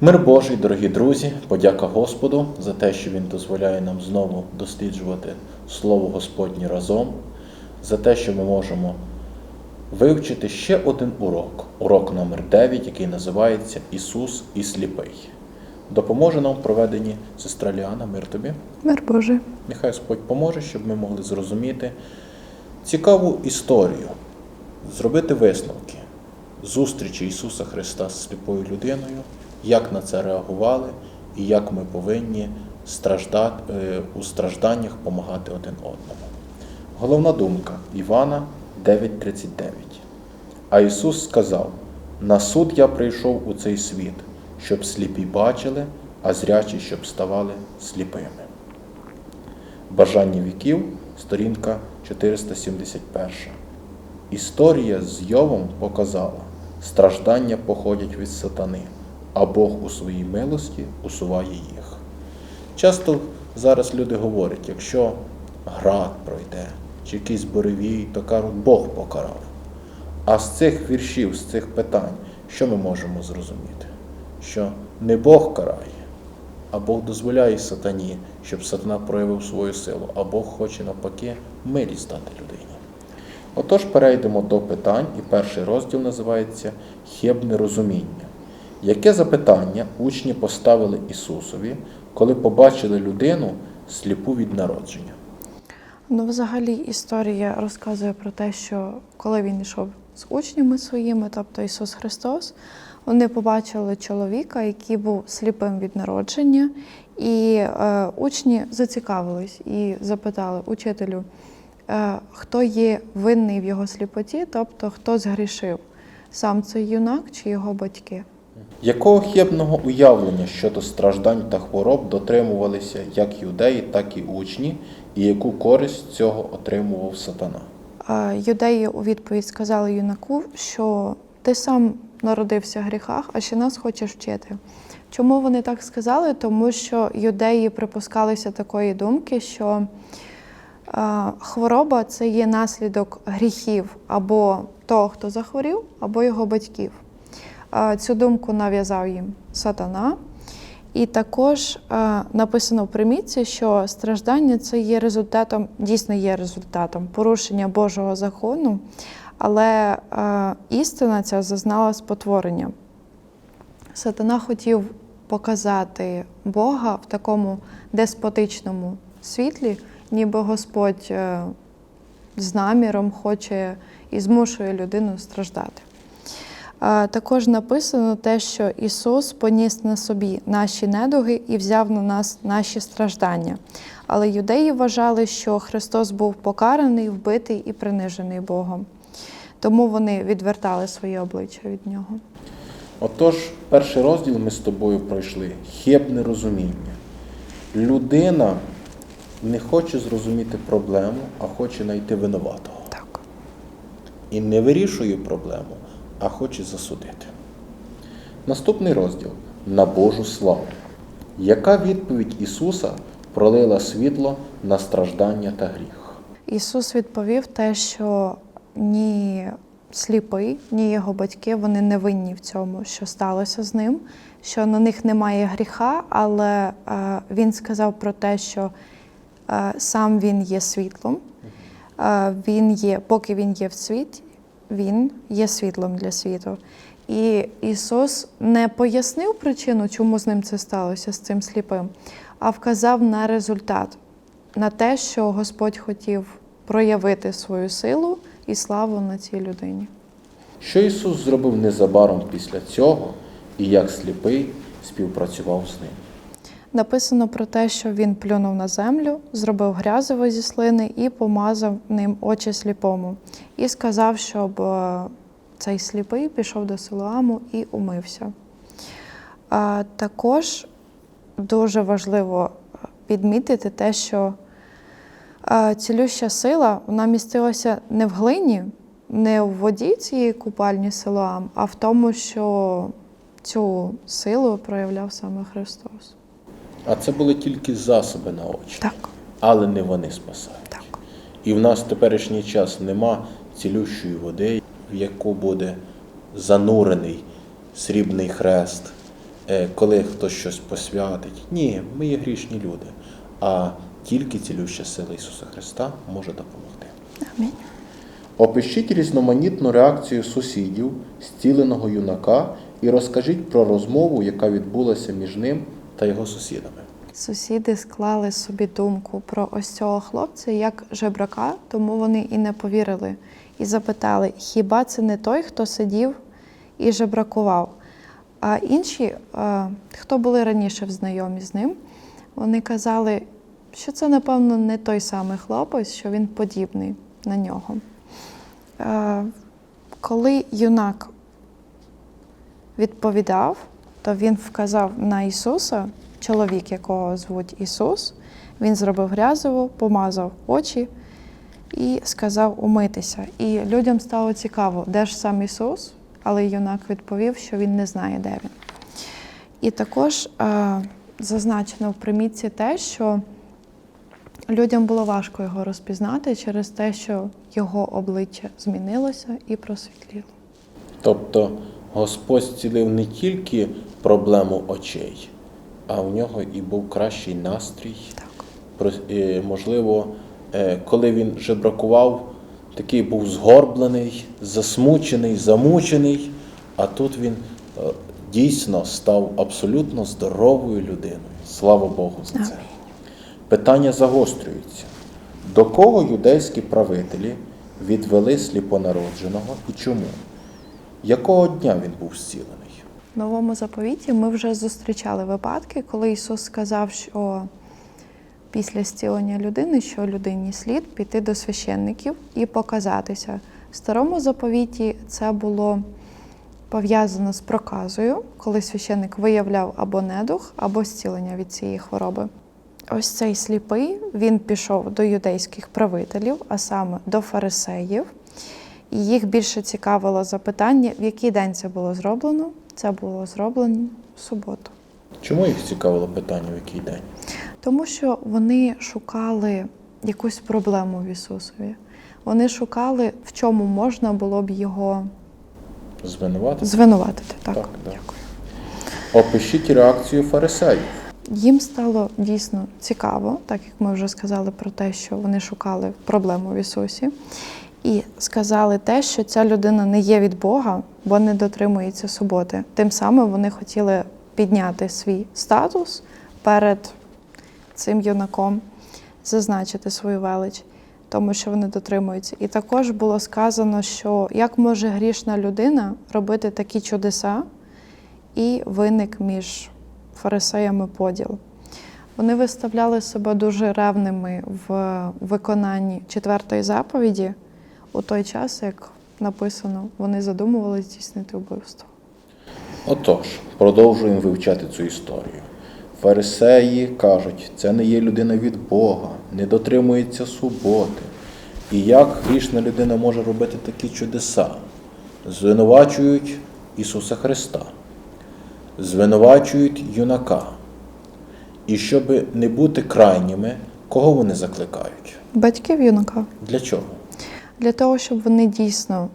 Мир Божий, дорогі друзі, подяка Господу за те, що Він дозволяє нам знову досліджувати Слово Господнє разом, за те, що ми можемо вивчити ще один урок, урок номер 9, який називається Ісус і сліпий. Допоможе нам в проведенні сестра Ліана, мир тобі. Мир Божий. Нехай Господь поможе, щоб ми могли зрозуміти цікаву історію, зробити висновки зустрічі Ісуса Христа з сліпою людиною, як на це реагували і як ми повинні страждати, е, у стражданнях допомагати один одному. Головна думка Івана 9:39. А Ісус сказав: На суд я прийшов у цей світ, щоб сліпі бачили, а зрячі, щоб ставали сліпими. Бажання віків, сторінка 471. Історія з Йовом показала, страждання походять від сатани, а Бог у своїй милості усуває їх. Часто зараз люди говорять, якщо град пройде чи якийсь буревій, то кажуть, Бог покарав. А з цих віршів, з цих питань, що ми можемо зрозуміти? Що не Бог карає, а Бог дозволяє сатані, щоб сатана проявив свою силу, а Бог хоче навпаки милість дати людині. Отож, перейдемо до питань, і перший розділ називається Хибне розуміння. Яке запитання учні поставили Ісусові, коли побачили людину сліпу від народження? Ну, взагалі, історія розказує про те, що коли він йшов з учнями своїми, тобто Ісус Христос, вони побачили чоловіка, який був сліпим від народження, і е, учні зацікавились і запитали учителю, е, хто є винний в його сліпоті, тобто хто згрішив, сам цей юнак чи його батьки. Якого хибного уявлення щодо страждань та хвороб дотримувалися як юдеї, так і учні, і яку користь цього отримував сатана? Юдеї у відповідь сказали юнаку, що ти сам народився в гріхах, а ще нас хочеш вчити. Чому вони так сказали? Тому що юдеї припускалися такої думки, що хвороба це є наслідок гріхів або того, хто захворів, або його батьків. Цю думку нав'язав їм сатана. І також написано в примітці, що страждання це є результатом, дійсно є результатом порушення Божого закону, але істина ця зазнала спотворення. Сатана хотів показати Бога в такому деспотичному світлі, ніби Господь е, з наміром хоче і змушує людину страждати. Також написано те, що Ісус поніс на собі наші недуги і взяв на нас наші страждання. Але юдеї вважали, що Христос був покараний, вбитий і принижений Богом. Тому вони відвертали своє обличчя від нього. Отож, перший розділ ми з тобою пройшли хибне розуміння. Людина не хоче зрозуміти проблему, а хоче знайти винуватого. Так. І не вирішує проблему, а хоче засудити. Наступний розділ на Божу славу. Яка відповідь Ісуса пролила світло на страждання та гріх? Ісус відповів те, що ні сліпий, ні його батьки вони не винні в цьому, що сталося з ним, що на них немає гріха, але е, Він сказав про те, що е, сам Він є світлом. Е, він є, поки він є в світі, він є світлом для світу. І Ісус не пояснив причину, чому з ним це сталося, з цим сліпим, а вказав на результат, на те, що Господь хотів проявити свою силу і славу на цій людині. Що Ісус зробив незабаром після цього і як сліпий співпрацював з ним? Написано про те, що він плюнув на землю, зробив грязево зі слини і помазав ним очі сліпому. І сказав, щоб е, цей сліпий пішов до Силуаму і умився. А також дуже важливо підмітити те, що е, цілюща сила вона містилася не в глині, не в воді цієї купальні Силуам, а в тому, що цю силу проявляв саме Христос. А це були тільки засоби на очі, Так, але не вони спасають. так. І в нас в теперішній час нема цілющої води, в яку буде занурений срібний хрест, е, коли хтось щось посвятить. Ні, ми є грішні люди, а тільки цілюща сила Ісуса Христа може допомогти. Амінь. Опишіть різноманітну реакцію сусідів, зціленого юнака, і розкажіть про розмову, яка відбулася між ним та його сусідами. Сусіди склали собі думку про ось цього хлопця як жебрака, тому вони і не повірили. І запитали: хіба це не той, хто сидів і жебракував? А інші, хто були раніше знайомі з ним, вони казали, що це, напевно, не той самий хлопець, що він подібний на нього. Коли юнак відповідав, то він вказав на Ісуса, чоловік, якого звуть Ісус. Він зробив грязово, помазав очі і сказав умитися. І людям стало цікаво, де ж сам Ісус, але юнак відповів, що він не знає, де він. І також е, зазначено в примітці те, що людям було важко його розпізнати через те, що його обличчя змінилося і просвітліло. Тобто Господь зцілив не тільки проблему очей, а в нього і був кращий настрій. Так. Е, Можливо, е, коли він жебракував, такий був згорблений, засмучений, замучений, а тут він е, дійсно став абсолютно здоровою людиною. Слава Богу за це. Питання загострюється. До кого юдейські правителі відвели сліпонародженого і чому? Якого дня він був зцілений? Новому заповіті ми вже зустрічали випадки, коли Ісус сказав, що після зцілення людини, що людині слід піти до священників і показатися. В старому заповіті це було пов'язано з проказою, коли священник виявляв або недух, або зцілення від цієї хвороби. Ось цей сліпий він пішов до юдейських правителів, а саме до фарисеїв. І їх більше цікавило запитання, в який день це було зроблено. Це було зроблено в суботу. Чому їх цікавило питання, в який день? Тому що вони шукали якусь проблему в Ісусові. Вони шукали, в чому можна було б його Звинуватити? звинуватити. Так, Так, да. дякую. Опишіть реакцію фарисеїв. Їм стало дійсно цікаво, так як ми вже сказали про те, що вони шукали проблему в Ісусі, і сказали те, що ця людина не є від Бога, бо не дотримується суботи. Тим самим вони хотіли підняти свій статус перед цим юнаком, зазначити свою велич, тому що вони дотримуються. І також було сказано, що як може грішна людина робити такі чудеса, і виник між фарисеями поділ. Вони виставляли себе дуже ревними в виконанні четвертої заповіді у той час, як написано, вони задумували здійснити вбивство. Отож, продовжуємо вивчати цю історію. Фарисеї кажуть, це не є людина від Бога, не дотримується суботи. І як грішна людина може робити такі чудеса? Звинувачують Ісуса Христа, звинувачують юнака. І щоб не бути крайніми, кого вони закликають? Батьків юнака Для чого? Для того, щоб вони дійсно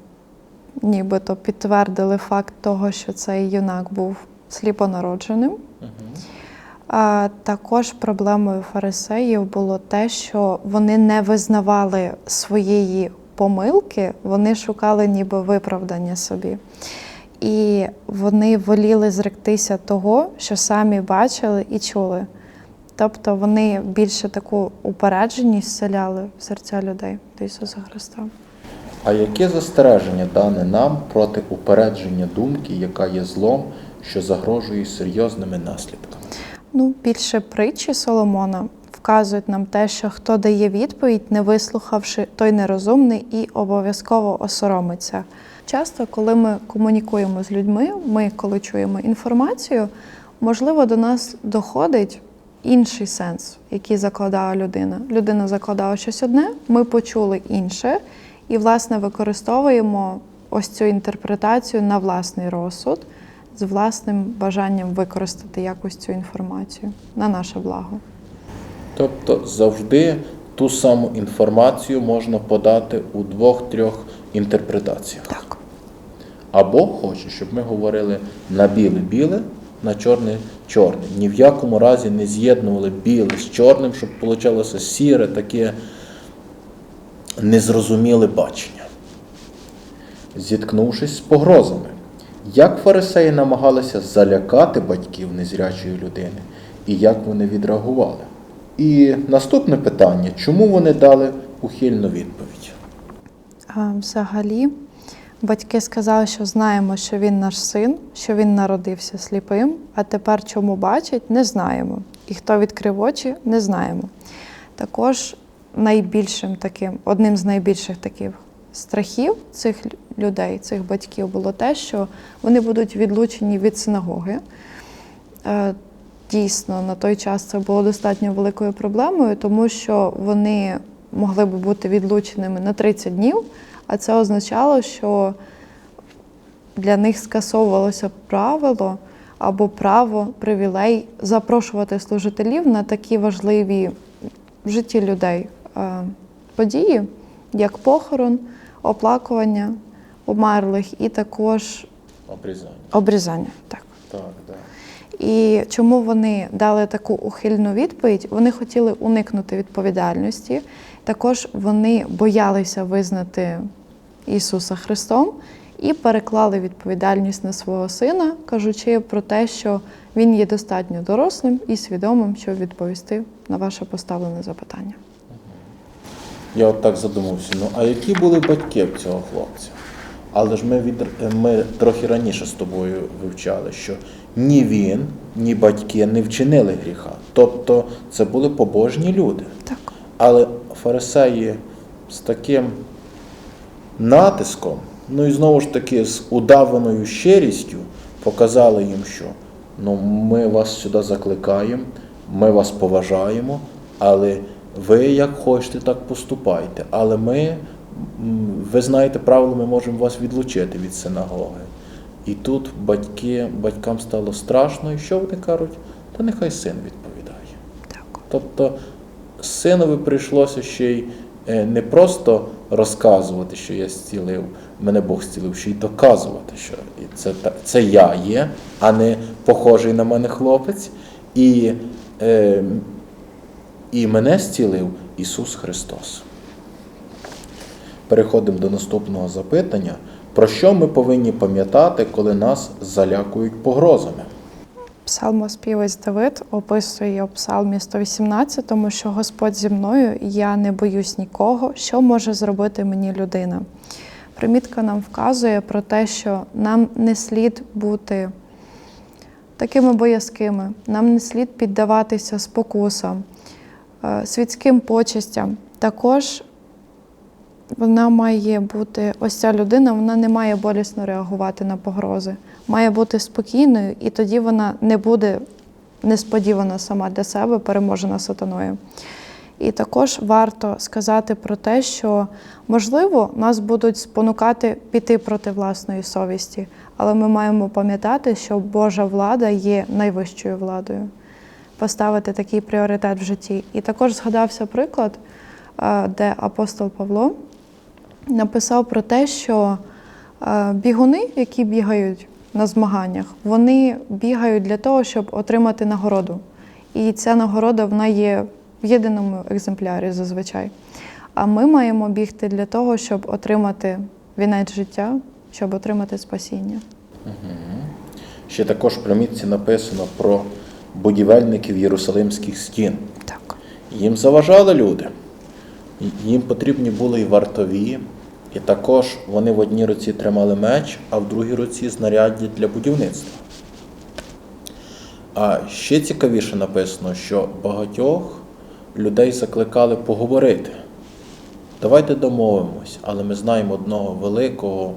нібито підтвердили факт того, що цей юнак був сліпонародженим. А також проблемою фарисеїв було те, що вони не визнавали своєї помилки, вони шукали ніби виправдання собі. І вони воліли зректися того, що самі бачили і чули. Тобто вони більше таку упередженість вселяли в серця людей до Ісуса Христа. А яке застереження дане нам проти упередження думки, яка є злом, що загрожує серйозними наслідками? Ну, більше притчі Соломона вказують нам те, що хто дає відповідь, не вислухавши, той нерозумний і обов'язково осоромиться. Часто, коли ми комунікуємо з людьми, ми, коли чуємо інформацію, можливо, до нас доходить інший сенс, який закладала людина. Людина закладала щось одне, ми почули інше, і, власне, використовуємо ось цю інтерпретацію на власний розсуд з власним бажанням використати якось цю інформацію на наше благо. Тобто завжди ту саму інформацію можна подати у двох-трьох інтерпретаціях. Так. Або хоче, щоб ми говорили на біле-біле, на чорне чорне. Ні в якому разі не з'єднували біле з чорним, щоб вийшло сіре, таке незрозуміле бачення. Зіткнувшись з погрозами, як фарисеї намагалися залякати батьків незрячої людини, і як вони відреагували? І наступне питання: чому вони дали ухильну відповідь? А, Взагалі, батьки сказали, що знаємо, що він наш син, що він народився сліпим, а тепер чому бачить, не знаємо. І хто відкрив очі, не знаємо. Також найбільшим таким, одним з найбільших таких страхів цих людей, цих батьків, було те, що вони будуть відлучені від синагоги. Е, Дійсно, на той час це було достатньо великою проблемою, тому що вони могли би бути відлученими на 30 днів, а це означало, що для них скасовувалося правило або право, привілей запрошувати служителів на такі важливі в житті людей е, події, як похорон, оплакування померлих і також Обрізання. обрізання. Так. Так, так. І чому вони дали таку ухильну відповідь? Вони хотіли уникнути відповідальності. Також вони боялися визнати Ісуса Христом і переклали відповідальність на свого сина, кажучи про те, що він є достатньо дорослим і свідомим, щоб відповісти на ваше поставлене запитання. Я от так задумався. Ну, а які були батьки цього хлопця? Але ж ми, від, ми трохи раніше з тобою вивчали, що ні він, ні батьки не вчинили гріха. Тобто це були побожні люди. Так. Але фарисеї з таким натиском, ну і знову ж таки з удаваною щирістю показали їм, що ну, ми вас сюди закликаємо, ми вас поважаємо, але ви як хочете, так поступайте. Але ми, ви знаєте правило, ми можемо вас відлучити від синагоги. І тут батьки, батькам стало страшно, і що вони кажуть? Та нехай син відповідає. Так. Тобто синові прийшлося ще й е, не просто розказувати, що я зцілив, мене Бог зцілив, ще й доказувати, що це, це я є, а не похожий на мене хлопець. І, е, і мене зцілив Ісус Христос. Переходимо до наступного запитання. Про що ми повинні пам'ятати, коли нас залякують погрозами? Псалмоспівець Давид описує у Псалмі 118, що Господь зі мною, і я не боюсь нікого, що може зробити мені людина. Примітка нам вказує про те, що нам не слід бути такими боязкими, нам не слід піддаватися спокусам, е, світським почестям. Також вона має бути, ось ця людина, вона не має болісно реагувати на погрози, має бути спокійною, і тоді вона не буде несподівано сама для себе переможена сатаною. І також варто сказати про те, що можливо нас будуть спонукати піти проти власної совісті, але ми маємо пам'ятати, що Божа влада є найвищою владою. Поставити такий пріоритет в житті. І також згадався приклад, де апостол Павло написав про те, що е, бігуни, які бігають на змаганнях, вони бігають для того, щоб отримати нагороду. І ця нагорода вона є в єдиному екземплярі зазвичай. А ми маємо бігти для того, щоб отримати вінець життя, щоб отримати спасіння. Ще також в примітці написано про будівельників Єрусалимських стін. Так. Їм заважали люди. Їм потрібні були і вартові, і також вони в одній руці тримали меч, а в другій руці знаряддя для будівництва. А ще цікавіше написано, що багатьох людей закликали поговорити. Давайте домовимось, але ми знаємо одного великого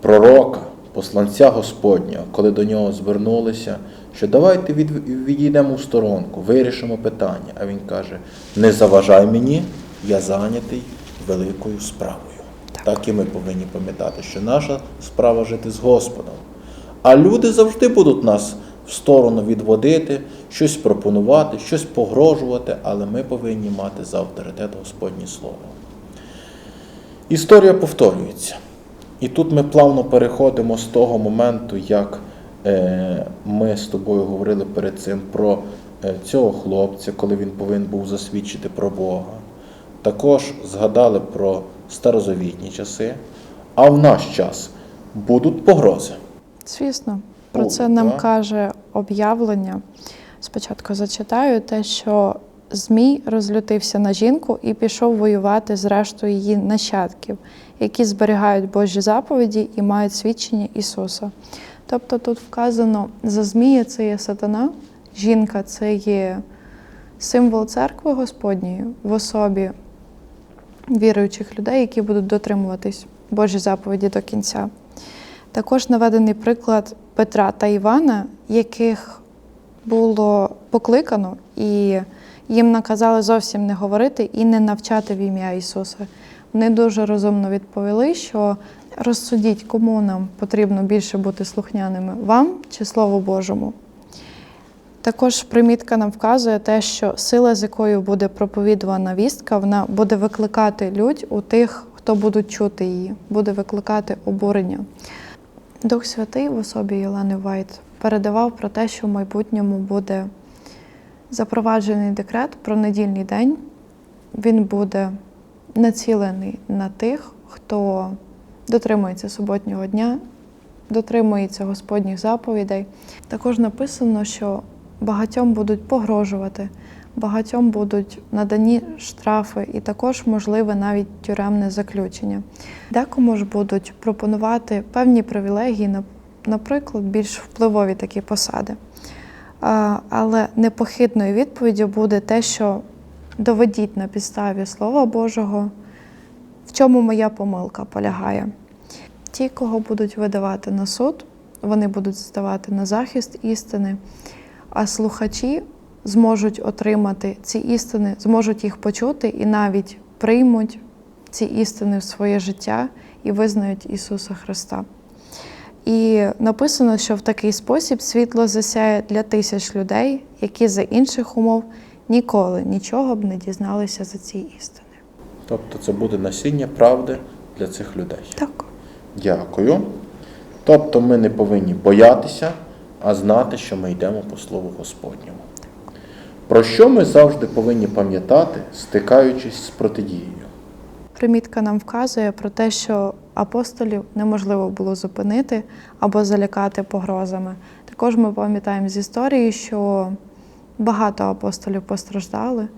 пророка, посланця Господнього, коли до нього звернулися, що давайте від, відійдемо в сторонку, вирішимо питання. А він каже: не заважай мені, я зайнятий великою справою. Так, і ми повинні пам'ятати, що наша справа жити з Господом. А люди завжди будуть нас в сторону відводити, щось пропонувати, щось погрожувати, але ми повинні мати за авторитет Господнє Слово. Історія повторюється. І тут ми плавно переходимо з того моменту, як Е, Ми з тобою говорили перед цим про е, цього хлопця, коли він повинен був засвідчити про Бога. Також згадали про старозавітні часи, а в наш час будуть погрози. Звісно, про О, це нам так. каже об'явлення. Спочатку зачитаю те, що Змій розлютився на жінку і пішов воювати з рештою її нащадків, які зберігають Божі заповіді і мають свідчення Ісуса. Тобто тут вказано за Змія це є сатана, жінка це є символ церкви Господньої в особі віруючих людей, які будуть дотримуватись Божі заповіді до кінця. Також наведений приклад Петра та Івана, яких було покликано, і їм наказали зовсім не говорити і не навчати в ім'я Ісуса. Вони дуже розумно відповіли, що розсудіть, кому нам потрібно більше бути слухняними вам чи Слову Божому. Також примітка нам вказує те, що сила, з якою буде проповідувана вістка, вона буде викликати людь у тих, хто будуть чути її, буде викликати обурення. Дух Святий в особі Єлени Вайт передавав про те, що в майбутньому буде запроваджений декрет про недільний день. Він буде націлений на тих, хто дотримується суботнього дня, дотримується Господніх заповідей. Також написано, що багатьом будуть погрожувати, багатьом будуть надані штрафи і також можливе навіть тюремне заключення. Декому ж будуть пропонувати певні привілегії, наприклад, більш впливові такі посади. Але непохитною відповіддю буде те, що доведіть на підставі Слова Божого, в чому моя помилка полягає. Ті, кого будуть видавати на суд, вони будуть ставати на захист істини, а слухачі зможуть отримати ці істини, зможуть їх почути і навіть приймуть ці істини в своє життя і визнають Ісуса Христа. І написано, що в такий спосіб світло засяє для тисяч людей, які за інших умов ніколи нічого б не дізналися за ці істини. Тобто це буде насіння правди для цих людей. Так. Дякую. Тобто ми не повинні боятися, а знати, що ми йдемо по Слову Господньому. Про що ми завжди повинні пам'ятати, стикаючись з протидією? Примітка нам вказує про те, що апостолів неможливо було зупинити або залякати погрозами. Також ми пам'ятаємо з історії, що багато апостолів постраждали,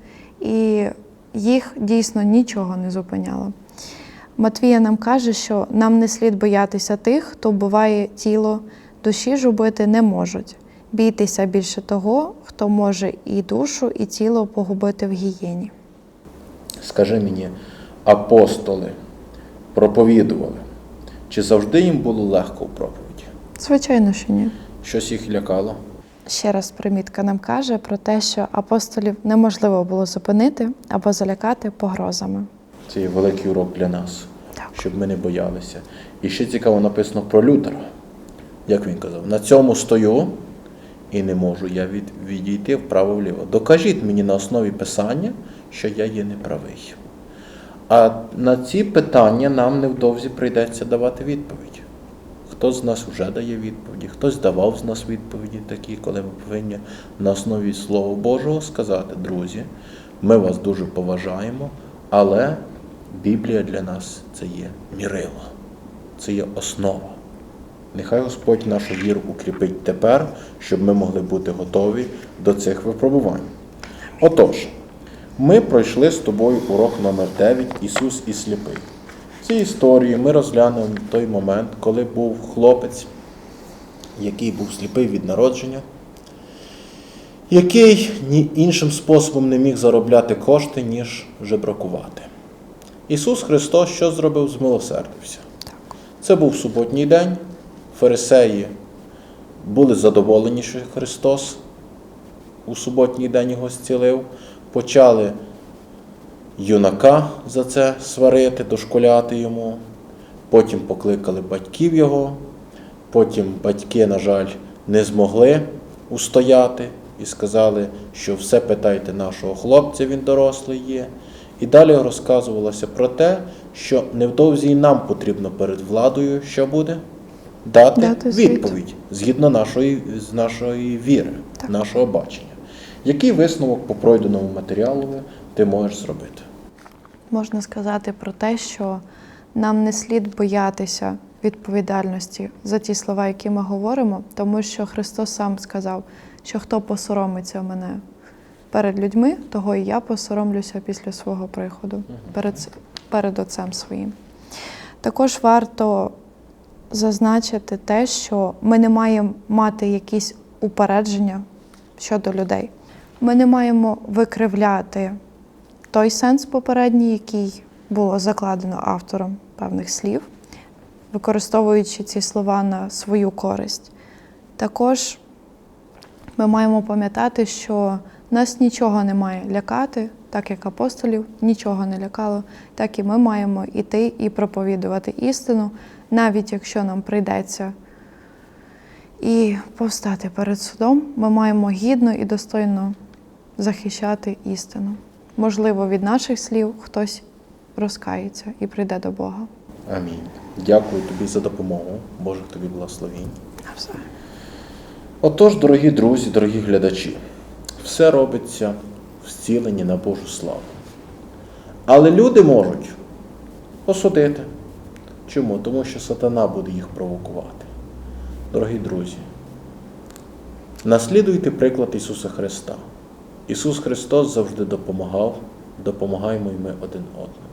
і їх дійсно нічого не зупиняло. Матвія нам каже, що нам не слід боятися тих, хто вбиває тіло, душі ж убити не можуть. Бійтеся більше того, хто може і душу, і тіло погубити в гієні. Скажи мені, апостоли проповідували, чи завжди їм було легко в проповіді? Звичайно, що ні. Щось їх лякало? Ще раз примітка нам каже про те, що апостолів неможливо було зупинити або залякати погрозами. Це є великий урок для нас, Так. щоб ми не боялися. І ще цікаво написано про Лютера. Як він казав, на цьому стою і не можу я від, відійти вправо-вліво. Докажіть мені на основі писання, що я є неправий. А на ці питання нам невдовзі прийдеться давати відповідь. Хтось з нас вже дає відповіді, хтось давав з нас відповіді такі, коли ми повинні на основі Слова Божого сказати, друзі, ми вас дуже поважаємо, але Біблія для нас це є мірило, це є основа. Нехай Господь нашу віру укріпить тепер, щоб ми могли бути готові до цих випробувань. Отож, ми пройшли з тобою урок номер 9 Ісус і сліпий. В цій історії ми розглянемо той момент, коли був хлопець, який був сліпий від народження, який ні іншим способом не міг заробляти кошти, ніж жебракувати. Ісус Христос що зробив? Змилосердився. Це був суботній день. Фарисеї були задоволені, що Христос у суботній день його зцілив. Почали юнака за це сварити, дошкуляти йому. Потім покликали батьків його. Потім батьки, на жаль, не змогли устояти і сказали, що все питайте нашого хлопця, він дорослий є. І далі розказувалося про те, що невдовзі і нам потрібно перед владою, що буде? Дати, Дати відповідь згідно нашої, з нашої віри, Так. нашого бачення. Який висновок по пройденому матеріалу ти можеш зробити? Можна сказати про те, що нам не слід боятися відповідальності за ті слова, які ми говоримо, тому що Христос сам сказав, що хто посоромиться мене перед людьми, того і я посоромлюся після свого приходу перед, перед Отцем своїм. Також варто зазначити те, що ми не маємо мати якісь упередження щодо людей. Ми не маємо викривляти той сенс попередній, який було закладено автором певних слів, використовуючи ці слова на свою користь. Також ми маємо пам'ятати, що нас нічого не має лякати, так як апостолів нічого не лякало, так і ми маємо іти і проповідувати істину, навіть якщо нам прийдеться і повстати перед судом, ми маємо гідно і достойно захищати істину. Можливо, від наших слів хтось розкається і прийде до Бога. Амінь. Дякую тобі за допомогу. Божих тобі благословінь. Отож, дорогі друзі, дорогі глядачі, все робиться в зціленні на Божу славу. Але люди можуть осудити. Чому? Тому що сатана буде їх провокувати. Дорогі друзі, наслідуйте приклад Ісуса Христа. Ісус Христос завжди допомагав, допомагаємо й ми один одному.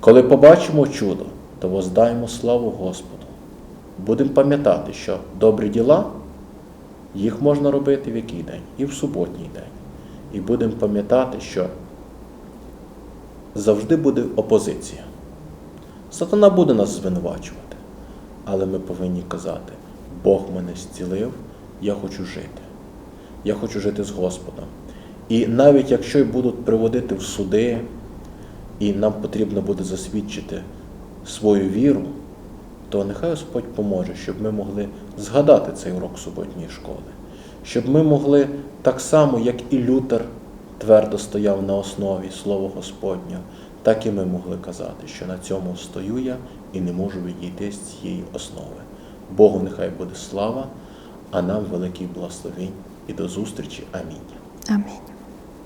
Коли побачимо чудо, то воздаймо славу Господу. Будемо пам'ятати, що добрі діла їх можна робити в який день? І в суботній день. І будемо пам'ятати, що завжди буде опозиція. Сатана буде нас звинувачувати, але ми повинні казати: Бог мене зцілив, я хочу жити. Я хочу жити з Господом. І навіть якщо й будуть приводити в суди, і нам потрібно буде засвідчити свою віру, то нехай Господь поможе, щоб ми могли згадати цей урок суботньої школи, щоб ми могли так само, як і Лютер твердо стояв на основі Слова Господнього, так і ми могли казати, що на цьому стою я і не можу відійти з цієї основи. Богу нехай буде слава, а нам великий благословінь і до зустрічі. Амінь. Амінь.